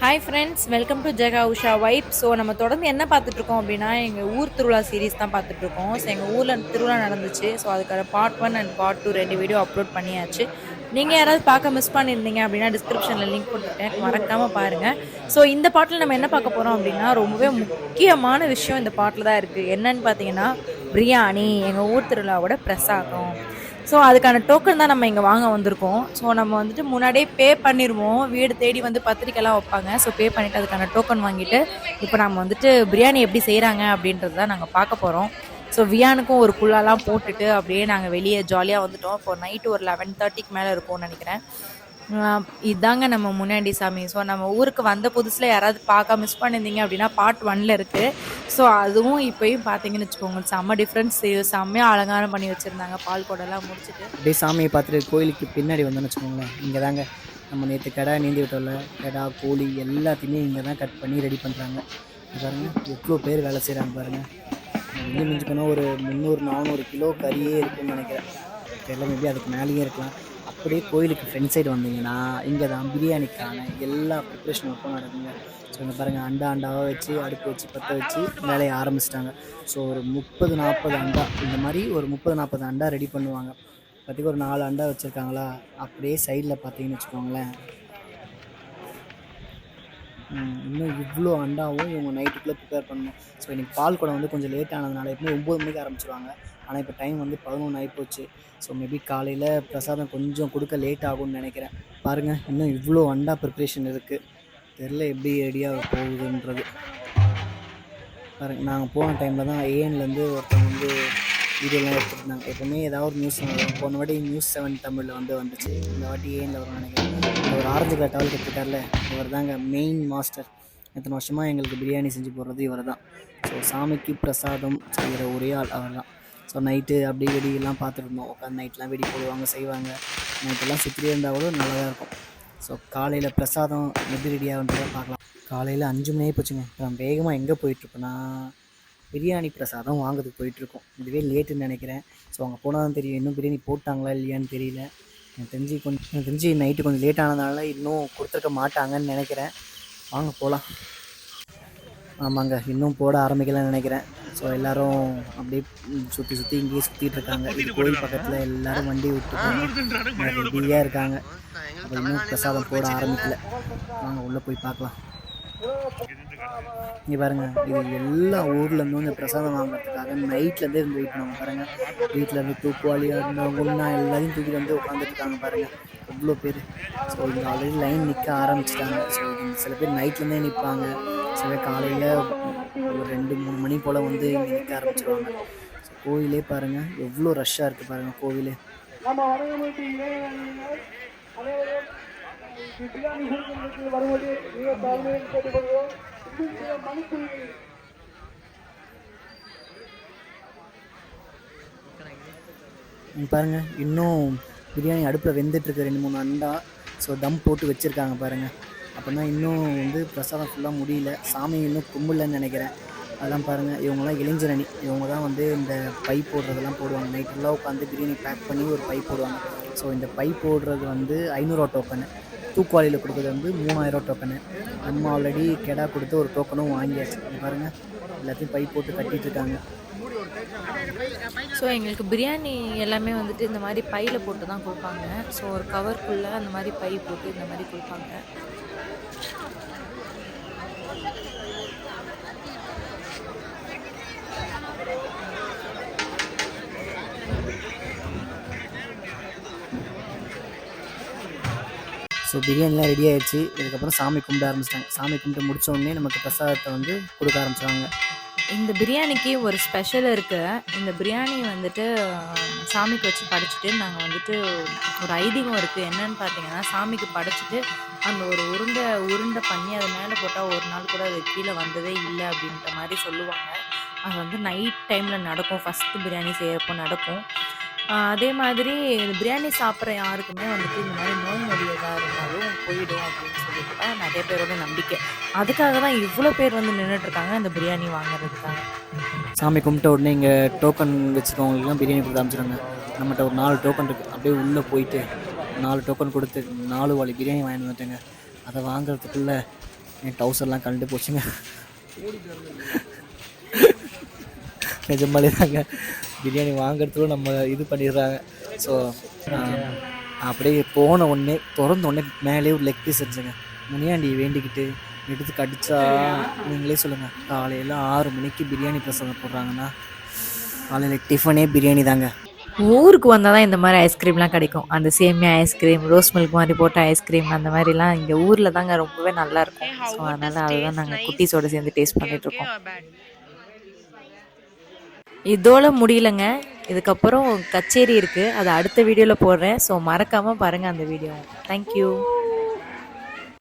Hi friends welcome to Jega Usha vibe so நம்ம தொடர்ந்து என்ன பார்த்துட்ருக்கோம் அப்படின்னா எங்கள் ஊர் திருவிழா சீரிஸ் தான் பார்த்துட்ருக்கோம் ஸோ எங்கள் ஊரில் திருவிழா நடந்துச்சு. ஸோ அதுக்கான part one and part two ரெண்டு வீடியோ அப்லோட் பண்ணியாச்சு. நீங்கள் யாராவது பார்க்க மிஸ் பண்ணியிருந்தீங்க அப்படின்னா டிஸ்கிரிப்ஷனில் லிங்க் கொடுத்துருக்கேன் மறக்காமல் பாருங்கள் ஸோ இந்த பாட்டில் நம்ம என்ன பார்க்க போகிறோம் அப்படின்னா ரொம்பவே முக்கியமான விஷயம் இந்த பாட்டில் தான் இருக்குது என்னன்னு பார்த்தீங்கன்னா பிரியாணி எங்கள் ஊர் திருவிழாவோட பிரசாதம். ஸோ அதுக்கான டோக்கன் தான் நம்ம இங்கே வாங்க வந்திருக்கோம். ஸோ நம்ம வந்துட்டு முன்னாடியே பே பண்ணிடுவோம் வீடு தேடி வந்து பத்திரிக்கைலாம் வைப்பாங்க. ஸோ பே பண்ணிவிட்டு அதுக்கான டோக்கன் வாங்கிட்டு இப்போ நம்ம வந்துட்டு பிரியாணி எப்படி செய்கிறாங்க அப்படின்றது தான் நாங்கள் பார்க்க போகிறோம் ஸோ வியானுக்கும் ஒரு குள்ளாலாம் போட்டுட்டு அப்படியே நாங்கள் வெளியே ஜாலியாக வந்துட்டோம். இப்போ நைட்டு ஒரு லெவன் தேர்ட்டிக்கு மேலே இருக்கும்னு நினைக்கிறேன். இதாங்க நம்ம முன்னாடி சாமி. ஸோ நம்ம ஊருக்கு வந்த புதுசில் யாராவது பார்க்க மிஸ் பண்ணியிருந்தீங்க அப்படின்னா பார்ட் ஒன்ல இருக்குது ஸோ அதுவும் இப்போயும் பார்த்தீங்கன்னு வச்சுக்கோங்க செம்ம டிஃப்ரென்ஸ் செம்மையாக அலங்காரம் பண்ணி வச்சுருந்தாங்க பால் குடம்லாம் முடிச்சுட்டு. அப்படியே சாமியை பார்த்துட்டு கோயிலுக்கு பின்னாடி வந்தோம்னு வச்சுக்கோங்களேன். இங்கே தாங்க நம்ம நேற்று கடை நீந்தி விட்டோம்ல கடா கோழி எல்லாத்தையுமே இங்கே தான் கட் பண்ணி ரெடி பண்ணுறாங்க பாருங்கள் எவ்வளோ பேர் வேலை செய்கிறாங்க பாருங்கள் மிஞ்சி மிஞ்சி ஒரு முந்நூறு நானூறு கிலோ கறியே இருக்குன்னு நினைக்கிறேன். தெரியல மேபி அதுக்கு மேலேயே இருக்கலாம். அப்படியே கோயிலுக்கு ஃப்ரண்ட் சைடு வந்தீங்கன்னா இங்கே தான் பிரியாணிக்கான எல்லா ப்ரிப்ரேஷன் ஒர்க்கும் நடக்குங்க. ஸோ இங்கே பாருங்கள் அண்டா அண்டாவாக வச்சு அடுப்பு வச்சு பற்ற வச்சு வேலையை ஆரம்பிச்சிட்டாங்க. ஸோ ஒரு முப்பது நாற்பது அண்டா இந்த மாதிரி ஒரு முப்பது நாற்பது அண்டா ரெடி பண்ணுவாங்க. பார்த்திங்க ஒரு நாலு அண்டா வச்சுருக்காங்களா? அப்படியே சைடில் பார்த்தீங்கன்னு வச்சுக்கோங்களேன். இன்னும் இவ்வளோ அண்டாவும் இவங்க நைட்டுக்குள்ளே ப்ரிப்பேர் பண்ணணும். ஸோ இன்னைக்கு பால் குடம் வந்து கொஞ்சம் லேட் ஆனதுனால எப்பவுமே ஒம்பது மணிக்கு ஆரம்பிச்சிருவாங்க. ஆனால் இப்போ டைம் வந்து பதினொன்று ஆகிப்போச்சு ஸோ மேபி காலையில் பிரசாதம் கொஞ்சம் கொடுக்க லேட் ஆகும்னு நினைக்கிறேன். பாருங்கள் இன்னும் இவ்வளோ அண்டா ப்ரிப்ரேஷன் இருக்குது தெரில எப்படி ரெடியாக போகுதுன்றது. பாருங்கள் நாங்கள் போன டைமில் தான் ஏஎன்லேருந்து ஒருத்தன் வந்து வீடியோலாம் எடுத்துருந்தாங்க. எப்போவுமே ஏதாவது ஒரு நியூஸ் வரும். போன வாட்டி நியூஸ் செவன் தமிழில் வந்து வந்துச்சு. இந்த வாட்டி ஏனில் வரும்னு நினைக்கிறேன். ஒரு ஆரஞ்சு கலர் டவல் கற்றுக்கார்ல இவர் தாங்க மெயின் மாஸ்டர் எத்தனை வருஷமாக எங்களுக்கு பிரியாணி செஞ்சு போடுறது இவர் தான் ஸோ சாமிக்கு பிரசாதம் செய்கிற ஒரே ஆள் அவர் தான் ஸோ நைட்டு அப்படியே வெடியெல்லாம் பார்த்துருந்தோம். உட்காந்து நைட்லாம் வெடி போடுவாங்க செய்வாங்க. நைட்டெல்லாம் சுற்றியே இருந்தால் கூட நல்லா தான் இருக்கும். ஸோ காலையில் பிரசாதம் எப்படி ரெடி பார்க்கலாம். காலையில் அஞ்சு மணி போச்சுங்க. இப்போ நான் வேகமாக எங்கே போயிட்டுருப்பேன்னா பிரியாணி பிரசாதம் வாங்குறதுக்கு போயிட்டுருக்கோம். இதுவே லேட்டுன்னு நினைக்கிறேன். ஸோ அங்கே போனால் தான் தெரியும். இன்னும் பிரியாணி போட்டாங்களா இல்லையான்னு தெரியல. எனக்கு தெரிஞ்சு கொஞ்சம் எனக்கு தெரிஞ்சு நைட்டு கொஞ்சம் லேட் ஆனதுனால இன்னும் கொடுத்துருக்க மாட்டாங்கன்னு நினைக்கிறேன். வாங்க போகலாம் ஆமாங்க இன்னும் போட ஆரம்பிக்கலன்னு நினைக்கிறேன். ஸோ எல்லாரும் அப்படியே சுற்றி சுற்றி இங்கேயே சுற்றிட்டு இருக்காங்க. கோயில் பக்கத்தில் எல்லோரும் வண்டி விட்டுருக்காங்க ரெடியாக இருக்காங்க. அப்போ இன்னும் பிரசாதம் போட ஆரம்பிக்கல. வாங்க உள்ளே போய் பார்க்கலாம். இங்கே பாருங்கள் இது எல்லா ஊர்லேருந்தும் இந்த பிரசாதம் வாங்குறதுக்காக நைட்லேருந்தே இருந்து வெயிட் பண்ணுவாங்க பாருங்கள் வீட்டில் இருந்து தூக்குவாளியாக இருந்தவங்க ஒன்றா எல்லாத்தையும் தூக்கிட்டு வந்து உட்காந்துட்டு இருக்காங்க பாருங்கள் எவ்வளோ பேர். ஸோ இங்கே ஆல்ரெடி லைன் நிற்க ஆரம்பிச்சிட்டாங்க. ஸோ சில பேர் நைட்லேருந்தே நிற்பாங்க சில பேர் காலையில் ஒரு ரெண்டு மூணு மணி போல் வந்து இங்கே நிற்க ஆரம்பிச்சிருவாங்க. ஸோ கோயிலே பாருங்கள் எவ்வளோ ரஷ்ஷாக இருக்குது பாருங்கள் கோவிலே. வருவது மிக தாழ்மையில் இன்னும் சில பாருங்க இன்னும் பிரியாணி அடுப்பில் வெந்துட்டுருக்கு ரெண்டு மூணு அண்டா. ஸோ தம் போட்டு வச்சுருக்காங்க பாருங்கள் அப்படின்னா இன்னும் வந்து பிரசாதம் ஃபுல்லாக முடியல. சாமி இன்னும் கும்பலன்னு நினைக்கிறேன். அதெல்லாம் பாருங்கள் இவங்கெல்லாம் இளைஞரணி இவங்க தான் வந்து இந்த பை போடுறதெல்லாம் போடுவாங்க. நைட் ஃபுல்லாக உட்காந்து பிரியாணி பேக் பண்ணி ஒரு பை போடுவாங்க. ஸோ இந்த பை போடுறது வந்து ஐநூறுரூவா டோக்கனு தூக்குவாளியில் கொடுக்குறது வந்து மூணாயிரம் டோக்கனு நம்ம ஆல்ரெடி கெடா கொடுத்து ஒரு டோக்கனும் வாங்கியாச்சு. பாருங்கள் எல்லாத்தையும் பை போட்டு கட்டிட்டுருக்காங்க ஸோ எங்களுக்கு பிரியாணி எல்லாமே வந்துட்டு இந்த மாதிரி பையில் போட்டு தான் கொடுப்பாங்க. ஸோ ஒரு கவர்க்குள்ளே அந்த மாதிரி பை போட்டு இந்த மாதிரி கொடுப்பாங்க. ஸோ பிரியாணிலாம் ரெடி ஆகிடுச்சு இதுக்கப்புறம் சாமி கும்பிட ஆரம்பிச்சிட்டாங்க. சாமி கும்பிட்டு முடிச்ச உடனே நமக்கு பிரசாதத்தை வந்து கொடுக்க ஆரம்பிச்சிட்டாங்க இந்த பிரியாணிக்கு ஒரு ஸ்பெஷல் இருக்குது இந்த பிரியாணி வந்துட்டு சாமிக்கு வச்சு படைச்சிட்டு நாங்கள் வந்துட்டு ஒரு ஐதீகம் இருக்குது என்னன்னு பார்த்தீங்கன்னா சாமிக்கு படைச்சிட்டு அந்த ஒரு உருண்டை உருண்டை பண்ணி அது மேலே போட்டால் ஒரு நாள் கூட அது கீழே வந்ததே இல்லை அப்படின்ற மாதிரி சொல்லுவாங்க. அது வந்து நைட் டைமில் நடக்கும். ஃபஸ்ட்டு பிரியாணி செய்கிறப்போ நடக்கும். அதே மாதிரி இந்த பிரியாணி சாப்பிட்ற யாருக்குமே வந்துட்டு இந்த மாதிரி நோய் நொடி எதாக இருந்தாலும் போயிடும் அப்படின்னு சொல்லிட்டு தான் நிறைய பேரோட நம்பிக்கை. அதுக்காக தான் இவ்வளோ பேர் வந்து நின்றுட்டு இருக்காங்க இந்த பிரியாணி வாங்குறதுக்காக. சாமி கும்பிட்ட உடனே இங்கே டோக்கன் வச்சுருக்கவங்களுக்குலாம் பிரியாணி கொடுத்து அனுப்பிச்சிடுங்க நம்மகிட்ட ஒரு நாலு டோக்கன் இருக்குது அப்படியே உள்ளே போயிட்டு நாலு டோக்கன் கொடுத்து நாலு வாளி பிரியாணி வாங்கிட்டு வந்துட்டேங்க. அதை வாங்குறதுக்குள்ளே என் டவுசர்லாம் கழண்டு போச்சுங்க. நிஜமாலே தாங்க பிரியாணி வாங்குறதுக்குள்ள நம்ம இது பண்ணிடுறாங்க. ஸோ அப்படியே போன உடனே திறந்த உடனே மேலே ஒரு லெக் பீஸ் இருந்துச்சுங்க முனியாண்டி வேண்டிக்கிட்டு எடுத்து கடிச்சா நீங்களே சொல்லுங்கள் காலையில் ஆறு மணிக்கு பிரியாணி பிரசாதம் போடுறாங்கன்னா காலையில் டிஃபனே பிரியாணி தாங்க. ஊருக்கு வந்தால் தான் இந்த மாதிரி ஐஸ்கிரீம்லாம் கிடைக்கும். அந்த சேமியா ஐஸ்கிரீம் ரோஸ் மில்க் மாதிரி போட்ட ஐஸ்கிரீம் அந்த மாதிரிலாம் இங்கே ஊரில் தாங்க ரொம்பவே நல்லாயிருக்கும் ஸோ அதனால் அதுதான் நாங்கள் குட்டீஸோடு சேர்ந்து டேஸ்ட் பண்ணிகிட்ருக்கோம் இருக்கோம். இதோட முடியலங்க. இதுக்கப்புறம் கச்சேரி இருக்குது அதை அடுத்த வீடியோவில் போடுறேன். ஸோ மறக்காமல் பாருங்கள் அந்த வீடியோ. தேங்க்யூ